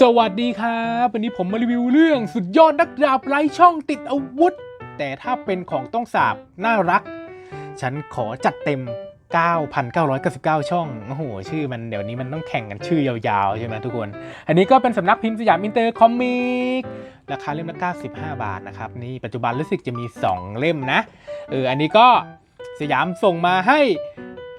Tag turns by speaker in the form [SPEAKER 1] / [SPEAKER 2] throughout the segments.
[SPEAKER 1] สวัสดีครับ วันนี้ผมมารีวิวเรื่องสุดยอดนักดาบไร้ช่องติดอาวุธ แต่ถ้าเป็นของต้องสาบน่ารัก ฉันขอจัดเต็ม 9,999 ช่อง โอ้โห ชื่อมันเดี๋ยวนี้มันต้องแข่งกันชื่อยาวๆ ใช่ไหมทุกคน อันนี้ก็เป็นสำนักพิมพ์สยามอินเตอร์คอมิก ราคาเล่มละ 95 บาทนะครับ นี่ปัจจุบันรู้สึกจะมี 2 เล่มนะ เออ อันนี้ก็สยามส่งมาให้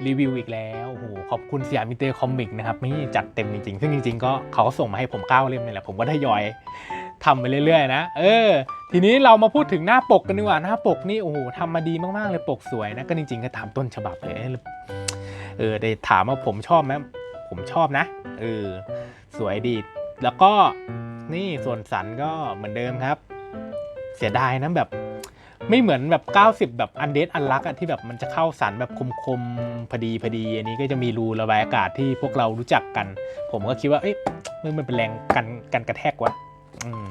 [SPEAKER 1] รีวิวอีกแล้วโหขอบคุณสยามอิเตอร์คอมิกนะครับนี่จัดเต็มจริงๆ ซึ่งจริง ๆ ก็เขาส่งมาให้ผมเก้าเล่มนี่แหละผมก็ทยอยทำไปเรื่อยๆ นะ เออ ทีนี้เรามาพูดถึงหน้าปกกันดีกว่า หน้าปกนี่โอ้โหทำมาดีมากๆเลยปกสวยนะ ก็จริงๆ ก็ตามต้นฉบับเลย เออได้ถามว่าผมชอบไหมผมชอบนะ เออ สวยดี แล้วก็นี่ส่วนสันก็เหมือนเดิมครับ เสียดายนะแบบ ไม่เหมือนแบบ 90 แบบอันเด d อันลักอะที่แบบมันจะเข้าสันแบบคมๆพอดีพอดี อันนี้ก็จะมีรูระบายอากาศที่พวกเรารู้จักกัน ผมก็คิดว่าเอ๊ะมันมันเป็นแรงกันกันกระแทกวะอืม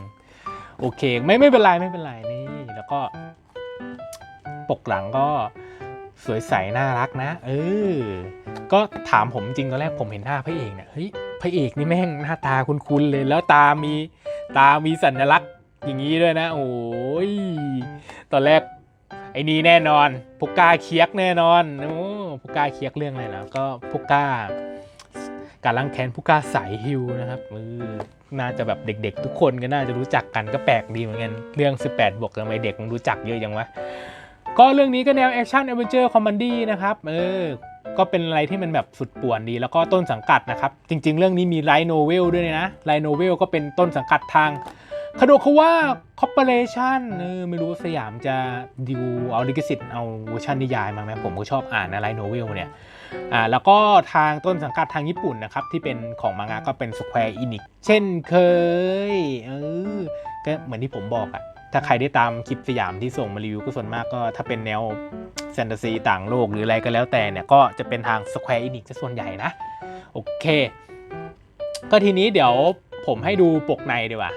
[SPEAKER 1] โอเค ไม่ไม่เป็นไรไม่เป็นไรนี่แล้วก็ปกหลังก็สวยใสน่ารักนะเออก็ถามผมจริงตอนแรกผมเห็นหน้าพระเอกเนี่ยเฮ้ยพระเอกนี่แม่งหน้าตาคุ้นๆเลยแล้วตามีตามีสัญลักษณ์ อย่างนี้ด้วยนะโอ้ยตอนแรกไอ้นี่แน่นอนพุกกาเคียกแน่นอนโอ้พุกกาเคียกเรื่องอะไรนะก็พุกกาการล้างแค้นพุกกาสายฮิวนะครับเออน่าจะแบบเด็ก ๆ ทุกคนก็น่าจะรู้จักกันก็แปลกดีเหมือนกันเรื่อง 18บวกทำไมเด็กมันรู้จักเยอะจังวะ ก็เรื่องนี้ก็แนวแอคชั่นแอดเวนเจอร์คอมมานดี้นะครับ เออ ก็เป็นอะไรที่มันแบบสุดป่วนดี แล้วก็ต้นสังกัดนะครับ จริง ๆ เรื่องนี้มีไลโนเวลด้วยนะไลโนเวลก็เป็นต้นสังกัดทางคาโดคาว่าคอร์ปอเรชันเออไม่รู้สยามจะดิวเอาลิขสิทธิ์เอาเวอร์ชันนิยายมาไหมผมก็ชอบอ่านนะไลโนเวลเนี่ยอ่าแล้วก็ทางต้นสังกัดทางญี่ปุ่นนะครับ ที่เป็นของมังงะก็เป็น Square Enix เช่นเคยเออก็เหมือนที่ผมบอกอะ ถ้าใครได้ตามคลิปสยามที่ส่งมารีวิวก็ส่วนมากก็ถ้าเป็นแนวแฟนตาซีต่างโลกหรืออะไรก็แล้วแต่เนี่ย ก็จะเป็นทาง Square Enix จะส่วนใหญ่นะ โอเค ก็ทีนี้เดี๋ยวผมให้ดูปกในดีกว่า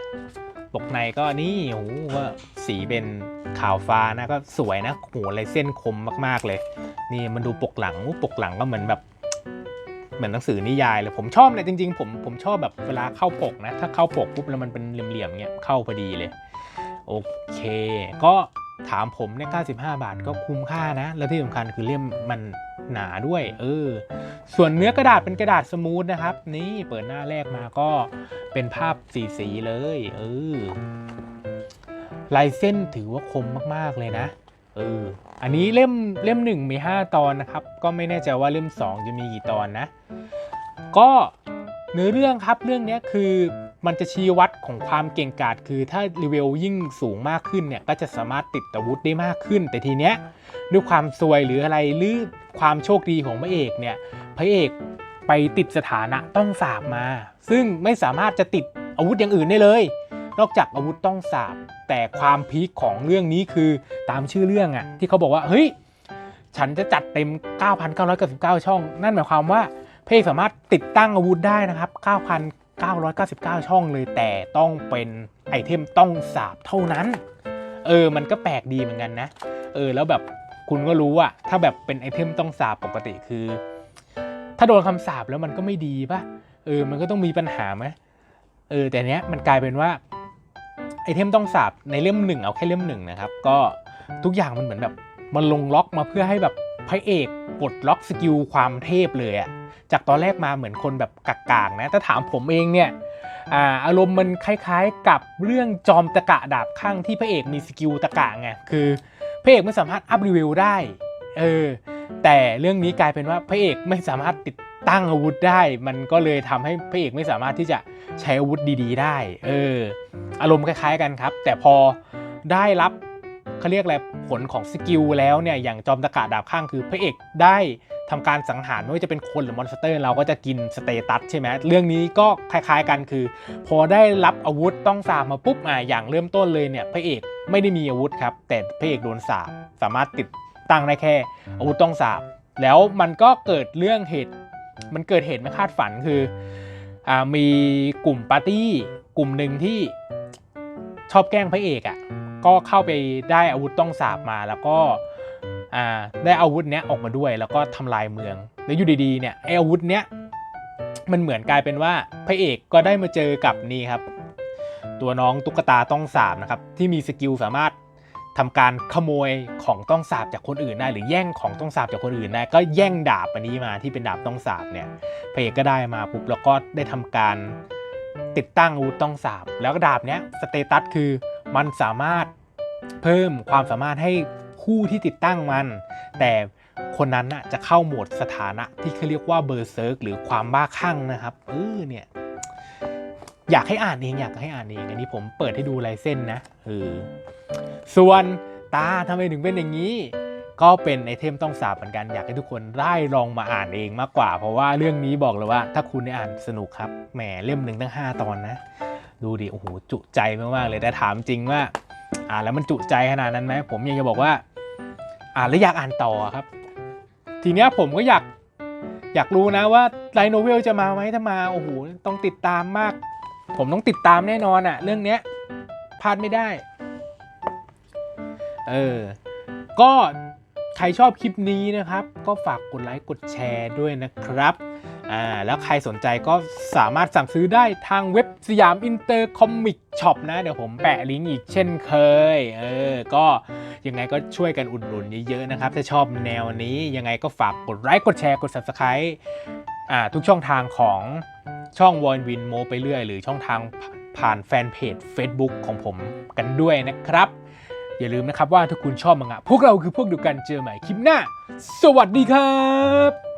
[SPEAKER 1] ปกในก็นี่โอ้โหสีเป็นขาวฟ้านะก็สวยนะโหลายเส้นคมมากๆเลย นี่มันดูปกหลังปกหลังก็เหมือนแบบเหมือนหนังสือนิยายเลยผมชอบเนี่ยจริง ๆ ผมผมชอบแบบเวลาเข้าปกนะ ถ้าเข้าปกปุ๊บแล้วมันเป็นเหลี่ยมๆเงี้ยเข้าพอดีเลย โอเค ก็ถามผมเนี่ย95 บาทก็คุ้มค่านะ แล้วที่สำคัญคือเล่มมันหนาด้วย เออ ส่วนเนื้อกระดาษเป็นกระดาษสมูทนะครับ นี่เปิดหน้าแรกมาก็เป็นภาพสีสีเลย เออ ลายเส้นถือว่าคมมากๆเลยนะ เออ อันนี้เล่มเล่มหนึ่งมี 5 ตอนนะครับ ก็ไม่แน่ใจว่าเล่ม 2 จะมีกี่ตอนนะ ก็เนื้อเรื่องครับเรื่องนี้คือ มันจะชี้วัดของความเก่งกาจคือถ้ารีเวลยิ่งสูงมากขึ้นเนี่ยก็จะสามารถติดอาวุธได้มากขึ้น แต่ทีเนี้ยด้วยความซวยหรืออะไรหรือความโชคดีของพระเอกเนี่ยพระเอกไปติดสถานะต้องสาบมา ซึ่งไม่สามารถจะติดอาวุธอย่างอื่นได้เลย นอกจากอาวุธต้องสาบ แต่ความพีคของเรื่องนี้คือตามชื่อเรื่องอะที่เขาบอกว่าเฮ้ยฉันจะจัดเต็ม 9,999 ช่อง นั่นหมายความว่าเพลงสามารถติดตั้งอาวุธได้นะครับ 999 ช่องเลยแต่ต้องเป็นไอเทมต้องสาบเท่านั้น เออ มันก็แปลกดีเหมือนกันนะ เออ แล้วแบบคุณก็รู้อะถ้าแบบเป็นไอเทมต้องสาบปกติคือ ถ้าโดนคำสาบแล้วมันก็ไม่ดีป่ะ เออ มันก็ต้องมีปัญหาไหมเออ แต่เนี้ยมันกลายเป็นว่าไอเทมต้องสาบในเล่มหนึ่งเอาแค่เล่มหนึ่งนะครับ ก็ทุกอย่างมันเหมือนแบบ มันลงล็อกมาเพื่อให้แบบพระเอกปลดล็อกสกิลความเทพเลยอะจากตอนแรกมาเหมือนคนแบบกากๆนะ ถ้าถามผมเองเนี่ยอาอารมณ์มันคล้ายๆกับเรื่องจอมตะกะดาบข้างที่พระเอกมีสกิลตะกะไง คือพระเอกไม่สามารถอัพรีวิวได้ เออ แต่เรื่องนี้กลายเป็นว่าพระเอกไม่สามารถติดตั้งอาวุธได้ มันก็เลยทำให้พระเอกไม่สามารถที่จะใช้อาวุธดี ๆ ได้ เออ อารมณ์คล้าย ๆ กันครับ แต่พอได้รับ เขาเรียกอะไรผลของสกิลแล้วเนี่ยอย่างจอมตะกะดาบข้างคือพระเอกได้ทำการสังหารไม่ว่าจะเป็นคนหรือมอนสเตอร์ เราก็จะกินสเตตัสใช่ไหมเรื่องนี้ก็คล้ายๆกันคือ พอได้รับอาวุธต้องสาบมาปุ๊บอะอย่างเริ่มต้นเลยเนี่ยพระเอกไม่ได้มีอาวุธครับ แต่พระเอกโดนสาบสามารถติดตั้งได้แค่ อาวุธต้องสาบแล้วมันก็เกิดเรื่องเหตุ มันเกิดเหตุไม่คาดฝันคืออมีกลุ่มปาร์ตี้กลุ่มหนึ่งที่ชอบแกล้งพระเอกอะ่ะ ก็เข้าไปได้อาวุธต้องสาบมาแล้วก็ได้อาวุธเนี้ยออกมาด้วยแล้วก็ทำลายเมืองแล้วอยู่ดีๆเนี่ยไออาวุธเนี้ยมันเหมือนกลายเป็นว่าพระเอกก็ได้มาเจอกับนี่ครับ ตัวน้องตุ๊กตาต้องสาบนะครับที่มีสกิลสามารถทำการขโมยของต้องสาบจากคนอื่นได้ หรือแย่งของต้องสาบจากคนอื่นได้ก็แย่งดาบอันนี้มาที่เป็นดาบต้องสาบเนี่ยพระเอกก็ได้มาปุ๊บแล้วก็ได้ทำการติดตั้งอาวุธต้องสาบแล้วก็ดาบเนี้ยสเตตัสคือ มันสามารถเพิ่มความสามารถให้ผู้ที่ติดตั้งมัน แต่คนนั้นน่ะจะเข้าโหมดสถานะที่เขาเรียกว่าเบอร์เซิร์กหรือความบ้าคลั่งนะครับเออเนี่ยอยากให้อ่านเองอยากให้อ่านเองอันนี้ผมเปิดให้ดูลายเส้นนะเออส่วนตาทำไมถึงเป็นอย่างนี้ ก็เป็นไอเทมต้องสาบเหมือนกันอยากให้ทุกคนได้ลองมาอ่านเองมากกว่า เพราะว่าเรื่องนี้บอกเลยว่า ถ้าคุณได้อ่านสนุกครับแหมเล่มหนึ่งตั้ง 5 ตอนนะ ดูดิโอ้โหจุใจมากๆเลยแต่ถามจริงว่า อ่านแล้วมันจุใจขนาดนั้นไหมผมยังจะบอกว่า อ่านแล้วอยากอ่านต่อครับ ทีเนี้ยผมก็อยากอยากรู้นะว่าไลท์โนเวลจะมาไหมถ้ามาโอ้โหต้องติดตามมาก ผมต้องติดตามแน่นอนอะเรื่องเนี้ยพลาดไม่ได้ เออ ก็ใครชอบคลิปนี้นะครับ ก็ฝากกดไลค์กดแชร์ด้วยนะครับ อ่าแล้วใครสนใจก็สามารถสั่งซื้อได้ทางเว็บสยามอินเตอร์คอมิกช็อปนะ เดี๋ยวผมแปะลิงก์อีกเช่นเคยเออก็ยังไงก็ช่วยกันอุดหนุนเยอะๆนะครับ ถ้าชอบแนวนี้ยังไงก็ฝากกดไลค์กดแชร์กด subscribe อ่าทุกช่องทางของช่องวอนวินโมไปเรื่อย หรือช่องทางผ่านแฟนเพจ Facebook ของผมกันด้วยนะครับ อย่าลืมนะครับว่าถ้าคุณชอบมังงะพวกเราคือพวกเดียวกันเจอใหม่คลิปหน้า สวัสดีครับ